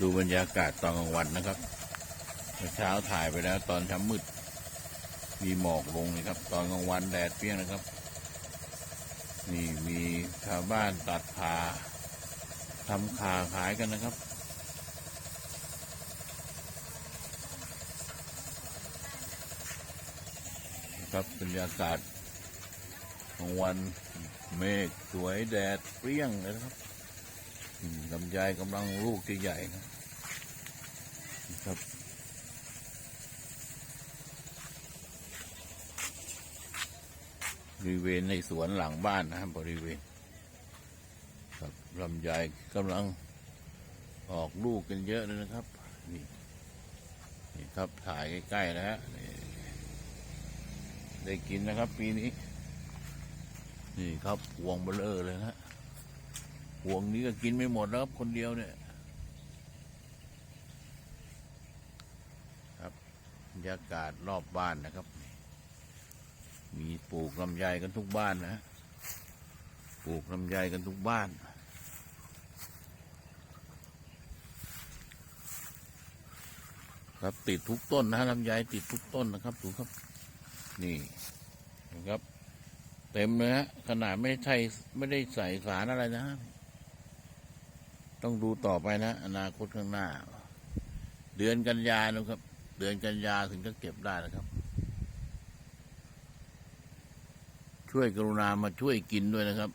ดูบรรยากาศตอนกลางวันนะครับเช้าถ่ายไปแล้วตอนเช้ามืด มีหมอกลงนะครับ ตอนกลางวันแดดเปรี้ยงนะครับ นี่มีชาวบ้านตัดขาทำขาขายกันนะครับครับบรรยากาศของวันเมฆสวยแดดเปรี้ยงนะครับ ลำไยกำลังลูกใหญ่ๆนะครับบริเวณในสวนหลังบ้านนะครับบริเวณครับลำไยกำลังออกลูกกันเยอะเลยนะครับ นี่นี่ครับถ่ายใกล้ๆนะฮะได้กินนะครับ ปีนี้ นี่ครับพวงเบลอเลยนะ พวงนี้ก็กินไม่หมดแล้วครับ คนเดียวเนี่ย ครับบรรยากาศรอบบ้านนะครับ มีปลูกลำไยกันทุกบ้านนะฮะปลูกลำไยกันทุกบ้านครับติดทุกต้นนะลำไยติดทุกต้นนะครับดูครับ นี่นะครับ เต็มเลยฮะขนาดไม่ใช่ไม่ได้ใส่สารอะไรนะ ต้องดูต่อไปนะ อนาคตข้างหน้า เดือนกันยานะครับ เดือนกันยาถึงจะเก็บได้นะครับ ช่วยกรุณามาช่วยกินด้วยนะครับ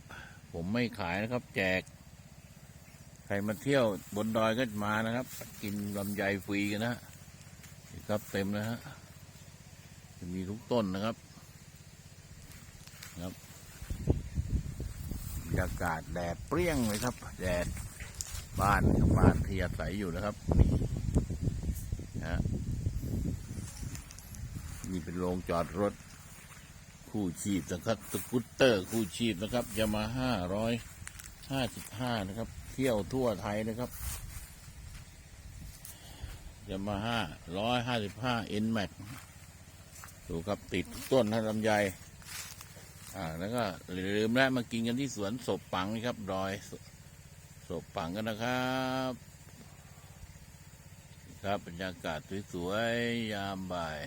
ผมไม่ขายนะครับ แจก ใครมาเที่ยวบนดอยก็มานะครับ กินลำไยฟรีกันนะครับ เต็มนะฮะจะมีทุกต้นนะครับครับบรรยากาศแดดเปรี้ยงเลยครับ แดด บ้านกับบ้านที่อาศัยอยู่นะครับนี่นะนี่เป็นโรงจอดรถ คู่ชีพนะครับสกูตเตอร์คู่ชีพนะครับยามาห้าร้อยห้าสิบห้านะครับ เที่ยวทั่วไทยนะครับยามาห้าร้อยห้าสิบห้าเอ็นแม็กดูครับติดต้นท่านลำไยอ่า แล้วก็อย่าลืมนะมากินกันที่สวนศพปังนะครับดอย ศศพปังกันนะครับครับบรรยากาศสวยๆยามบ่าย